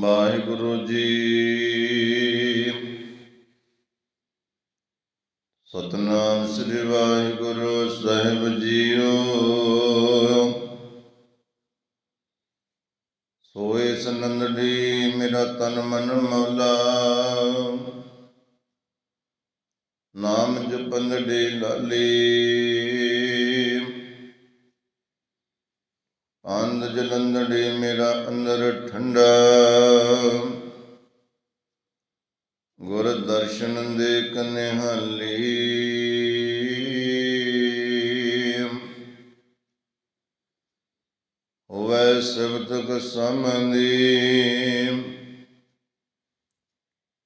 ਵਾਹਿਗੁਰੂ ਜੀ। ਸਤਨਾਮ ਸ੍ਰੀ ਵਾਹਿਗੁਰੂ ਸਾਹਿਬ ਜੀਓ। ਸੋਏ ਸਨੰਦੜੀ ਮੇਰਾ ਤਨ ਮਨ ਮੌਲਾ। ਨਾਮ ਜਪਨ ਜਪੰਦੜੀ ਲਾਲੀ। ਅੰਧ ਜਲੰਦੜੀ ਮੇਰਾ ਅੰਦਰ ਠੰਡਾ। ਗੁਰ ਦਰਸ਼ਨ ਦੇ ਕਨਿਹਾਲੀ ਹੋਵੇ ਸਬਦ ਸਮੰਦੀ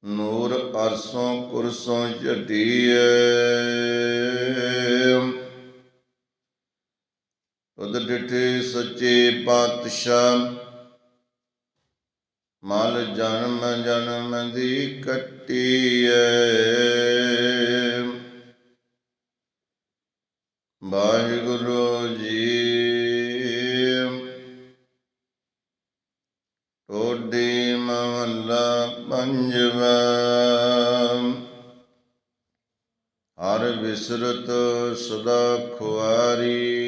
ਨੂਰ ਅਰਸੋਂ ਕੁਰਸੋਂ ਝਟੀਏ ਡਿਠੇ ਸੱਚੇ ਪਾਤਸ਼ਾਹ। ਮਲ ਜਨਮ ਜਨਮ ਦੀ ਕੱਟੀਐ। ਵਾਹਿਗੁਰੂ ਜੀ। ਟੋਡੀ ਮਹੱਲਾ ਪੰਜਵਾ। ਹਰ ਵਿਸਰਤ ਸਦਾ ਖੁਆਰੀ।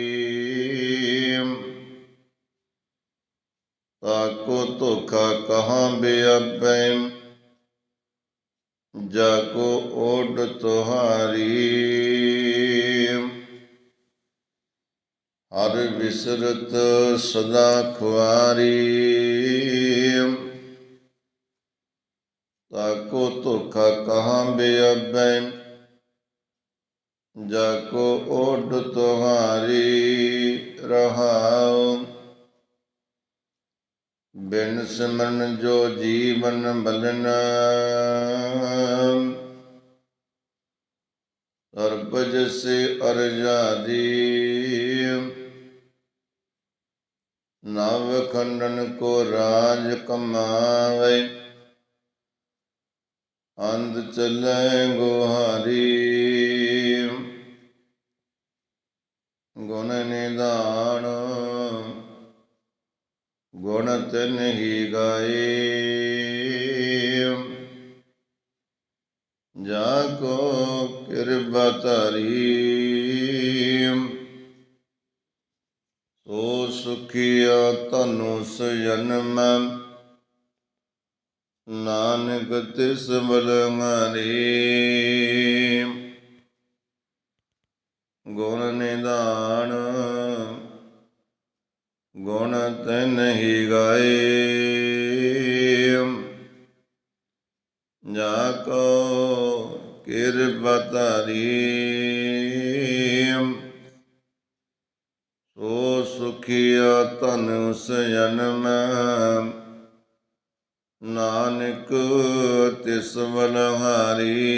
ਧੋਖਾ ਕਹਾਂ ਬਿਆਪੈ ਜਾ ਕੋ ਓਡ ਤੁਹਾਰੀ। ਹਰ ਵਿਸਰਤ ਸਦਾ ਖੁਆਰੀ। ਤਾਕੋ ਧੋਖਾ ਕਹਾਂ ਬਿਆਪੈ ਜਾ ਕੋ ਓਡ ਤੁਹਾਰੀ ਰਹਾਉ। ਬਿਨ ਸਿਮਰਨ ਜੋ ਜੀਵਨ ਬਲਨ ਸਰਬਜ ਸੇ ਅਰਜਾਦੀ ਨਵ ਖੰਡਨ ਕੋ ਰਾਜ ਕਮਾਵੇ, ਅੰਧ ਚਲੇ ਗੁਹਾਰੀ। ਗੁਣ ਨਿਦਾਨ ਗੁਣ ਤਿਨ ਹੀ ਗਾਏ। ਜਾ ਕੋ ਕਿਰਬਾ ਧਰੀ, ਸੋ ਸੁਖੀਆ ਤਨੁ ਸਜਨਮ, ਨਾਨਕ ਤਿਸ ਬਲ ਮਾਰੀ। ਤੈਨ ਹੀ ਗਾਏ। ਜਾ ਕੋ ਕਿਰਪਾ ਸੋ ਸੁਖੀਆ ਤਨ ਉਸ ਜਨਮ। ਨਾਨਕ ਤਿਸ ਬਲਹਾਰੀ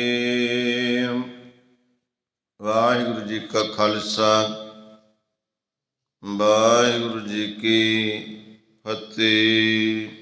ਵਾਹਿਗੁਰੂ ਜੀ ਕਾ ਖਾਲਸਾ। ਵਾਹਿਗੁਰੂ ਜੀ ਕੀ ਫਤਿਹ।